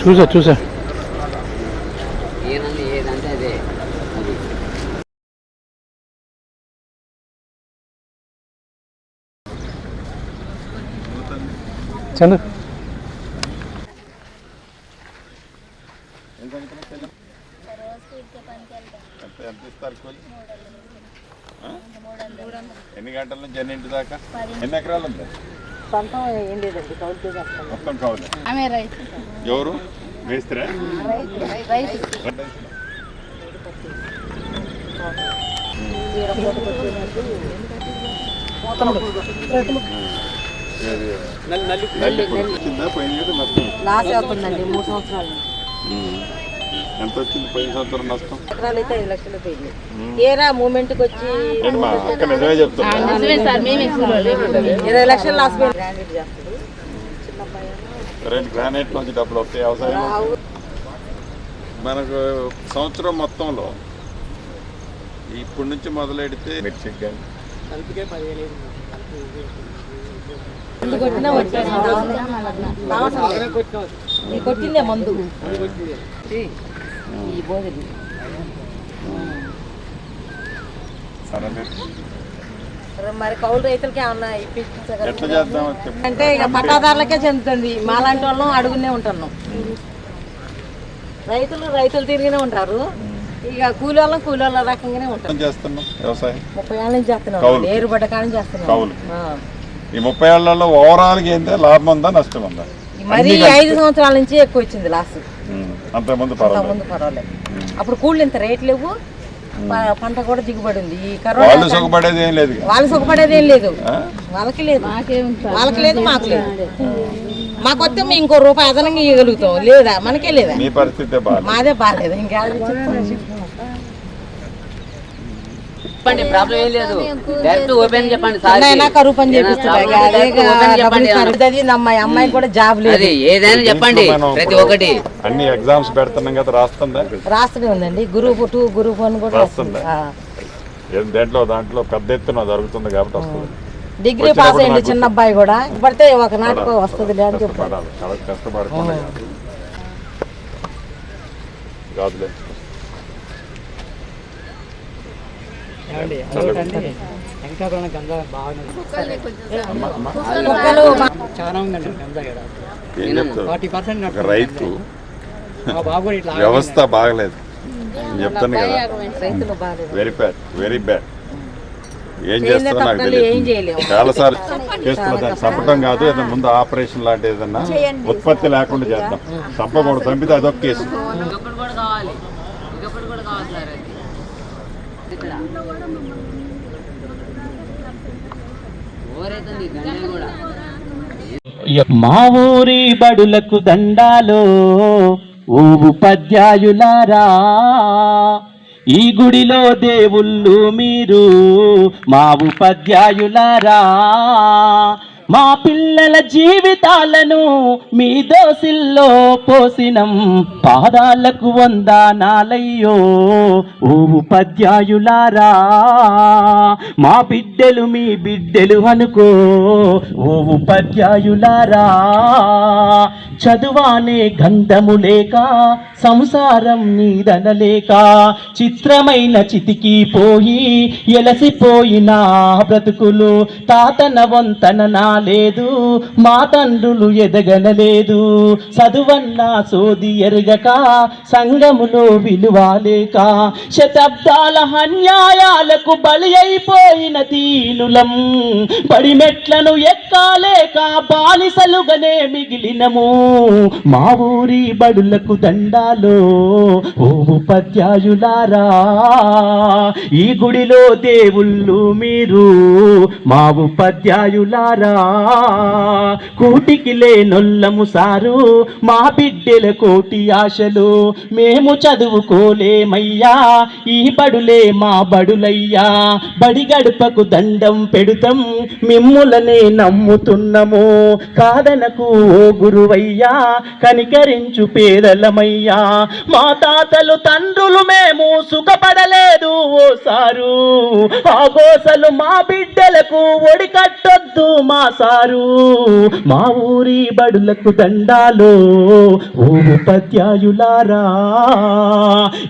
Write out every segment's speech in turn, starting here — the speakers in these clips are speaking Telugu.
చూసా చూసా. ఏనండి ఏదంటే అదే. అది. చందు. ఎంత ఇస్తారు కూలి ఆ? ఎన్ని గంటల నుంచి ఎన్ని ఇంటి దాకా? ఎన్ని ఎకరాలు ఉంది? సొంతం ఏం లేదండి కౌలుతో చేస్తాం. మొత్తం కావాలి ఆమె రైతు. ఎవరు? వేస్తారా రైతు లాస్ అవుతుందండి మూడు సంవత్సరాలు. ఎంత వచ్చింది? పోయిన సంవత్సరం నష్టం? ఎకరాలు అయితే ఐదు లక్షలు పోయింది. తీరా మూమెంట్కి వచ్చి ఏంటి మా అక్క నిజమే చెప్తున్నా ఇరవై లక్షలు లాస్ పోయింది. గ్రాండెడ్ చేస్తాడు చిన్న అబ్బాయి రెండు గ్రానైట్ నుంచి డబ్బులు వస్తాయి వ్యవసాయం మనకు సంవత్సరం మొత్తంలో ఇప్పటి నుంచి మొదలెడితే మిర్చికి కానీ. కొట్టిందే మందు. ఈ బోధలు మరి కౌలు రైతులకి ఏమన్నా అంటే ఇక పట్టాదారులకే చెందుతుంది. మాలాంటి వాళ్ళం అడుగునే ఉంటున్నాం. రైతులు రైతులు తిరిగినే ఉంటారు. ఇక కూలి వాళ్ళం కూలి వాళ్ళ రకంగానే ఉంటారు ముప్పై ఏళ్ళ నుంచి చేస్తున్నాం. కౌలు. ఏరుబడ్డ కాలం. చేస్తున్నాం. ఈ ముప్పై ఏళ్ళలో ఓవరాల్గా ఏంటంటే లాభం ఉందా? నష్టం ఉందా? మరి ఐదు సంవత్సరాల నుంచి ఎక్కువ వచ్చింది లాస్ అంతకుముందు పర్వాలేదు. అప్పుడు కూళ్ళు ఇంత రేట్ లేవు. పంట కూడా దిగుబడి ఉంది. ఈ వాళ్ళు కరోనా సుఖపడేది ఏం లేదు వాళ్ళు సుఖపడేది ఏం లేదు? వాళ్ళకి లేదు. వాళ్ళకి లేదు మాకు లేదు. మాకు వస్తే మేము ఇంకో రూపాయి అదనంగా ఇవ్వగలుగుతాం. లేదా? మనకే లేదా? మీ పరిస్థితే మాదే బాగాలేదు ఇంకా చెప్పండి ప్రాబ్లం ఏం లేదు. డైరెక్ట్ ఓపెన్ చెప్పండి సార్ చేపిస్తుంది చెప్పండి అమ్మాయి అమ్మాయి కూడా జాబ్ లేదు. అది ఏదైనా చెప్పండి ప్రతి ఒక్కటి. అన్ని ఎగ్జామ్స్ పెడుతున్నాం కదా రాస్తుందా? రాస్తూనే ఉందండి. గురువు టూ గురువు వన్ కూడా రాస్తుందా? రాస్తుంది. ఆ. ఏం దేంట్లో దాంట్లో పెద్ద ఎత్తున జరుగుతుంది కాబట్టి వస్తుంది. డిగ్రీ పాస్ అయ్యింది చిన్న అబ్బాయి కూడా. పడితే ఒక నాటికి వస్తుంది అని చెప్పారు. వెంకటాపురం గంజా బాగా చాలా ఉందండి గంజా ఫార్టీ పర్సెంట్ రైతు వ్యవస్థ బాగలేదు. నేను చెప్తాను కదా. రైతులు బాగాలేదు. వెరీ బ్యాడ్ వెరీ బ్యాడ్ ఏం చేస్తారో నాకు తెలియదు ఏం చేయలేము. చాలా సార్లు చేస్తున్నా దాన్ని చంపటం కాదు ఏదైనా ముందు ఆపరేషన్ లాంటి ఏదన్నా ఉత్పత్తి లేకుండా చేద్దాం. చంపకూడదు చంపితే అదొక కేసు. ఇక్కడ ఓరైతుంది గంజాయి కూడా. మా ఊరి బడులకు దండాలో ఓ ఉపాధ్యాయులారా ఈ గుడిలో దేవుళ్ళు మీరు మా ఉపాధ్యాయులారా మా పిల్లల జీవితాలను మీ దోసిల్లో పోసినం. పాదాలకు వందానాలయ్యో ఓ ఉపాధ్యాయులారా. మా బిడ్డలు మీ బిడ్డలు అనుకో ఓ ఉపాధ్యాయులారా. చదువానే గంధము లేక సంసారం నీదనలేక చిత్రమైన చితికి పోయి ఎలసిపోయిన బ్రతుకులు తాతన వంతన నాలేదు మా తండ్రులు ఎదగనలేదు. చదువన్న సోది ఎరగక సంగములో విలువలేక శతాబ్దాల అన్యాయాలకు బలి అయిపోయిన దీనులం బడిమెట్లను ఎక్కాలేక బానిసలుగానే మిగిలినము. మా ఊరి బడులకు దండాలో ఓ ఉపాధ్యాయులారా ఈ గుడిలో దేవుళ్ళు మీరు మా ఉపాధ్యాయులారా. కూటికి లేనొల్లము సారు మా బిడ్డల కోటి ఆశలు మేము చదువుకోలేమయ్యా ఈ బడులే మా బడులయ్యా. బడి గడపకు దండం పెడుతాం మిమ్ములనే నమ్ముతున్నాము. కాదనకు ఓ గురువయ్యా కనికరించు పేదలమయ్యా. మా తాతలు తండ్రులు మేము సుఖపడలేదు ఓ సారు. ఆ గోసలు మా బిడ్డలకు ఒడి కట్టొద్దు మా సారు. మా ఊరి బడులకు దండాలో ఓ ఉపాధ్యాయులారా.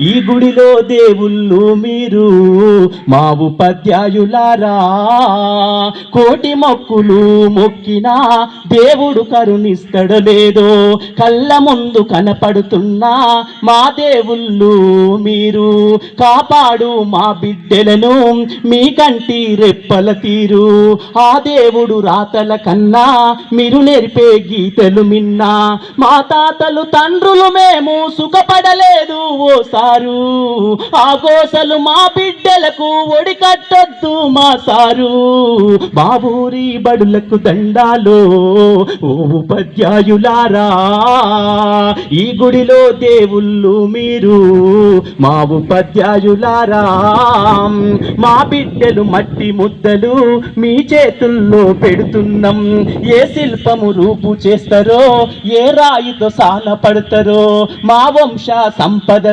ఈ గుడిలో దేవుళ్ళు మీరు మా ఉపాధ్యాయులారా. కోటి మొక్కులు మొక్కినా దేవుడు కరుణిస్తడో లేదో కళ్ళ ముందు కనపడుతున్నా. మా దేవుళ్ళు మీరు కాపాడు మా బిడ్డలను మీ కంటి రెప్పల తీరు. ఆ దేవుడు రాతల కన్నా మీరు నేర్పే గీతలు మిన్నా. మా తాతలు తండ్రులు మేము సుఖపడలేదు ఓ ఆ గోసలు మా బిడ్డలకు ఒడికట్టొద్దు మా సారు. మా ఊరి బడులకు దండాలో ఓ ఉపాధ్యాయులారా. ఈ గుడిలో దేవుళ్ళు మీరు మా ఉపాధ్యాయులారా మా బిడ్డలు మట్టి ముద్దలు మీ చేతుల్లో పెడుతున్నాం. ఏ శిల్పము రూపు చేస్తారో ఏ రాయితో సాన పడతారో మా వంశ సంపద